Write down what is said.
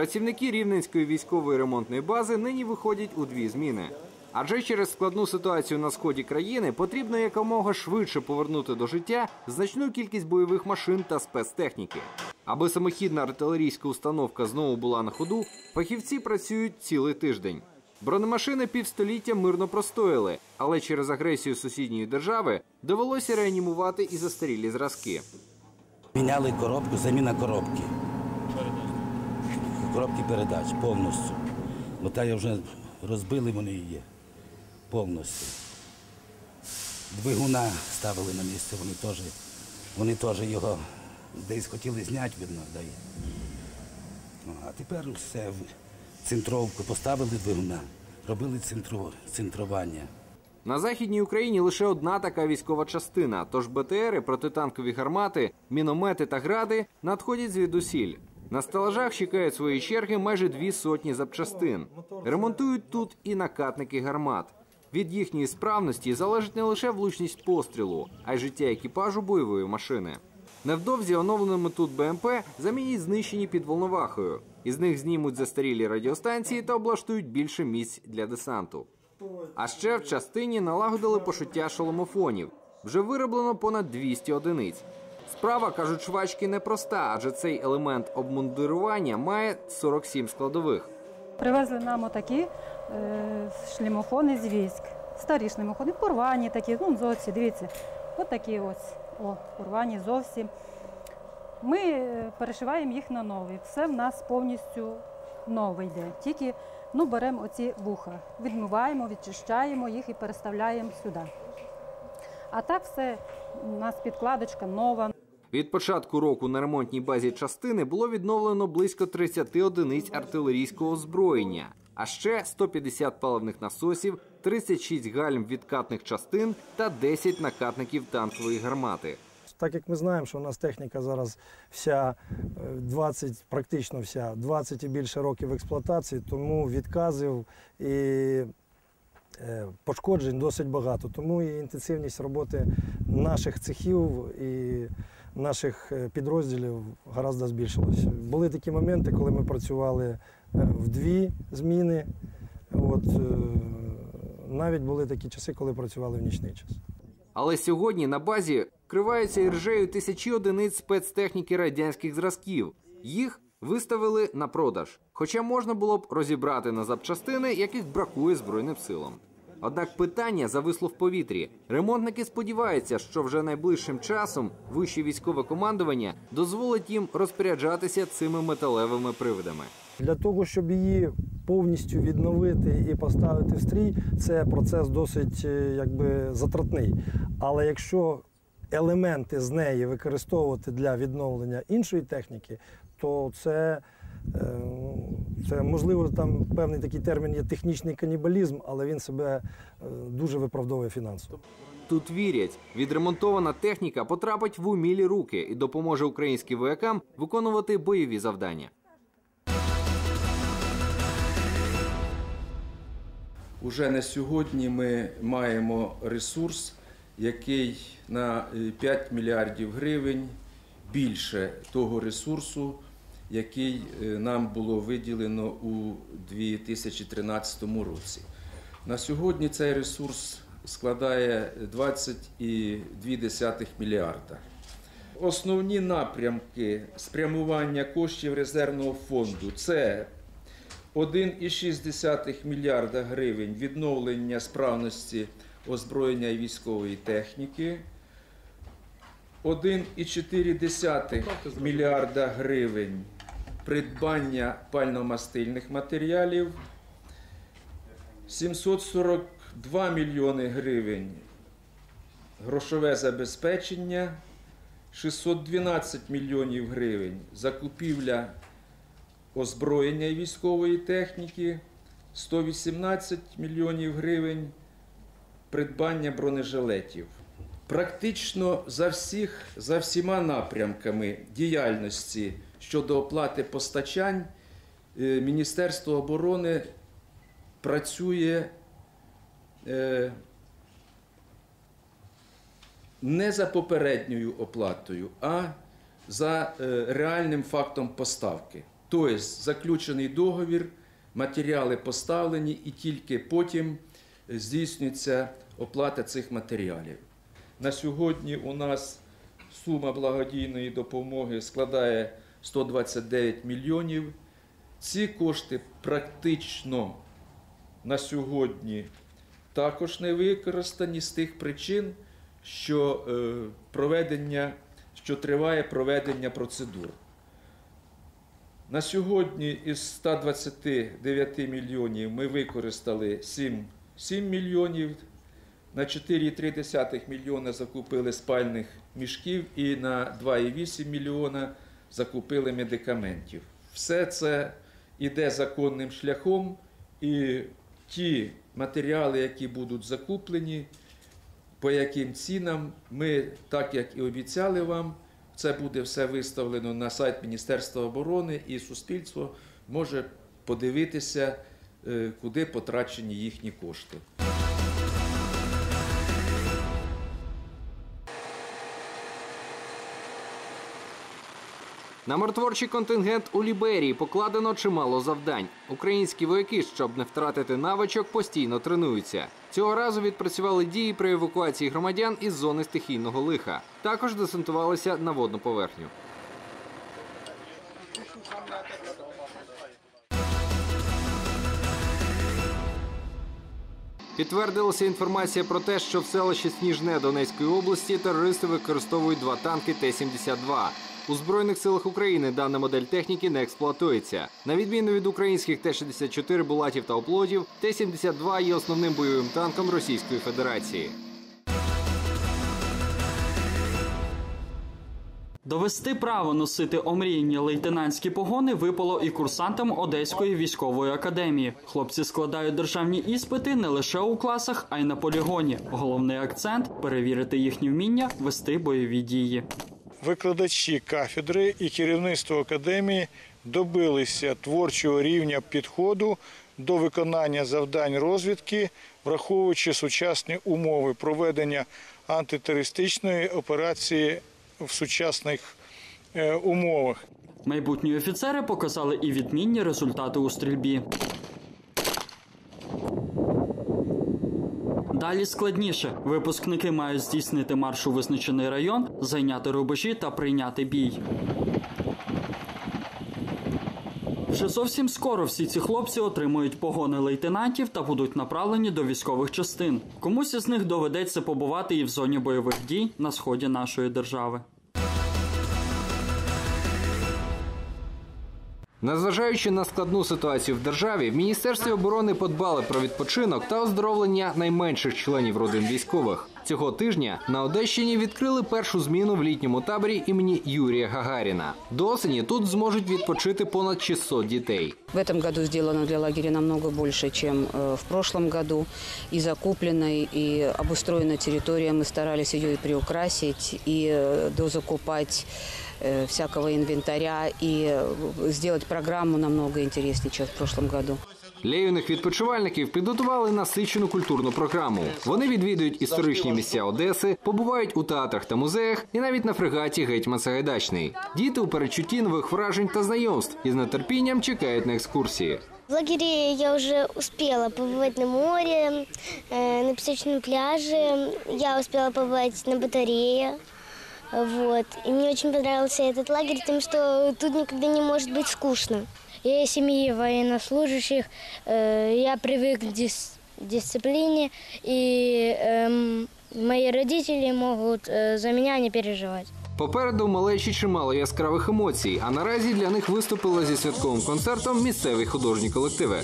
Працівники Рівненської військової ремонтної бази нині виходять у дві зміни. Адже через складну ситуацію на сході країни потрібно якомога швидше повернути до життя значну кількість бойових машин та спецтехніки. Аби самохідна артилерійська установка знову була на ходу, фахівці працюють цілий тиждень. Бронемашини півстоліття мирно простояли, але через агресію сусідньої держави довелося реанімувати і застарілі зразки. Міняли коробку, заміна коробки. Коробки передач повністю. Бо та я вже розбили вони її повністю. Двигуна ставили на місце, вони теж, вони теж його десь хотіли зняти, видно, да й. Ну, А тепер все, в центровку поставили двигуна, робили центру, центрування. На західній Україні лише одна така військова частина. Тож БТРи, протитанкові гармати, міномети та гради надходять звідусіль. На стелажах чекають свої черги майже дві сотні запчастин. Ремонтують тут і накатники гармат. Від їхньої справності залежить не лише влучність пострілу, а й життя екіпажу бойової машини. Невдовзі оновленими тут БМП замінять знищені під Волновахою. Із них знімуть застарілі радіостанції та облаштують більше місць для десанту. А ще в частині налагодили пошиття шоломофонів. Вже вироблено понад 200 одиниць. Справа, кажуть швачки, непроста, адже цей елемент обмундирування має 47 складових. Привезли нам отакі е, шлемофони з військ. Старі шлемофони, порвані такі, ну зовсім, дивіться, от такі ось, о, порвані зовсім. Ми е, перешиваємо їх на нові. Все в нас повністю нове йде. Тільки ну, беремо оці вуха, відмиваємо, відчищаємо їх і переставляємо сюди. А так все, у нас підкладочка нова. Від початку року на ремонтній базі частини було відновлено близько 30 одиниць артилерійського озброєння, а ще 150 паливних насосів, 36 гальм відкатних частин та 10 накатників танкової гармати. Так як ми знаємо, що у нас техніка зараз вся е, 20, практично вся 20 і більше років експлуатації, тому відказів і е, пошкоджень досить багато. Тому і інтенсивність роботи наших цехів і наших е, підрозділів гаразд збільшилася. Були такі моменти, коли ми працювали е, в дві зміни. От, е, навіть були такі часи, коли працювали в нічний час. Але сьогодні на базі вкриваються іржею тисячі одиниць спецтехніки радянських зразків. Їх виставили на продаж. Хоча можна було б розібрати на запчастини, яких бракує Збройним силам. Однак питання зависло в повітрі. Ремонтники сподіваються, що вже найближчим часом вище військове командування дозволить їм розпоряджатися цими металевими привидами. Для того, щоб її повністю відновити і поставити в стрій, це процес досить е, якби, затратний. Але якщо елементи з неї використовувати для відновлення іншої техніки, то це, е, це можливо там певний такий термін є технічний канібалізм, але він себе е, дуже виправдовує фінансово. Тут вірять, відремонтована техніка потрапить в умілі руки і допоможе українським воякам виконувати бойові завдання. Уже на сьогодні ми маємо ресурс, який на е, 5 мільярдів гривень більше того ресурсу, який е, нам було виділено у 2013 році. На сьогодні цей ресурс складає 20,2 мільярда. Основні напрямки спрямування коштів резервного фонду це 1,6 мільярда гривень відновлення справності озброєння і військової техніки, 1,4 мільярда гривень придбання пальномастильних матеріалів, 742 мільйони гривень. Грошове забезпечення, 612 мільйонів гривень. Закупівля озброєння і військової техніки, 118 мільйонів гривень. Придбання бронежилетів. Практично за, всіх, за всіма напрямками діяльності щодо оплати постачань е, Міністерство оборони працює е, не за попередньою оплатою, а за е, реальним фактом поставки. Тобто заключений договір, матеріали поставлені і тільки потім здійснюється оплата цих матеріалів. На сьогодні у нас сума благодійної допомоги складає 129 мільйонів. Ці кошти практично на сьогодні також не використані з тих причин, що е, проведення, що триває проведення процедур. На сьогодні із 129 мільйонів ми використали 7, 7 мільйонів. На 4,3 мільйона закупили спальних мішків і на 2,8 мільйона закупили медикаментів. Все це йде законним шляхом, і ті матеріали, які будуть закуплені, по яким цінам, ми, так як і обіцяли вам, це буде все виставлено на сайт Міністерства оборони, і суспільство може подивитися, е, куди потрачені їхні кошти. На миротворчий контингент у Ліберії покладено чимало завдань. Українські вояки, щоб не втратити навичок, постійно тренуються. Цього разу відпрацювали дії при евакуації громадян із зони стихійного лиха. Також десантувалися на водну поверхню. Підтвердилася інформація про те, що в селищі Сніжне Донецької області терористи використовують два танки Т-72. У Збройних силах України дана модель техніки не експлуатується. На відміну від українських Т-64 булатів та оплотів, Т-72 є основним бойовим танком Російської Федерації. Довести право носити омріяні лейтенантські погони випало і курсантам Одеської військової академії. Хлопці складають державні іспити не лише у класах, а й на полігоні. Головний акцент перевірити їхні вміння вести бойові дії. Викладачі кафедри і керівництво академії добилися творчого рівня підходу до виконання завдань розвідки, враховуючи сучасні умови проведення антитерористичної операції в сучасних е, умовах. Майбутні офіцери показали і відмінні результати у стрільбі. Далі складніше. Випускники мають здійснити марш у визначений район, зайняти рубежі та прийняти бій. Вже зовсім скоро всі ці хлопці отримують погони лейтенантів та будуть направлені до військових частин. Комусь із них доведеться побувати і в зоні бойових дій на сході нашої держави. Незважаючи на складну ситуацію в державі, в Міністерстві оборони подбали про відпочинок та оздоровлення найменших членів родин військових. Цього тижня на Одещині відкрили першу зміну в літньому таборі імені Юрія Гагаріна. До осені тут зможуть відпочити понад 600 дітей. В этом году сделано для лагеря намного больше, чем э, в прошлом году. И закупленной, и обустроена территория. Мы старались ее и приукрасить, и э, дозакупать э, всякого инвентаря, и э, сделать программу намного интереснее, чем в прошлом году. Для юних відпочивальників підготували насичену культурну програму. Вони відвідують історичні місця Одеси, побувають у театрах та музеях і навіть на фрегаті Гетьман Сагайдачний. Діти у передчутті нових вражень та знайомств і з нетерпінням чекають на екскурсії. В лагере я уже успела побывать на море, э, на песочном пляже. Я успела побывать на батарее. Вот. И мне очень понравился этот лагерь тем, что тут никогда не может быть скучно. Я из семьи военнослужащих, э, я привык к дис- дисциплине, и эм, мои родители могут э, за меня не переживать. Попереду малечі чимало яскравих емоцій, а наразі для них виступили зі святковим концертом місцеві художні колективи.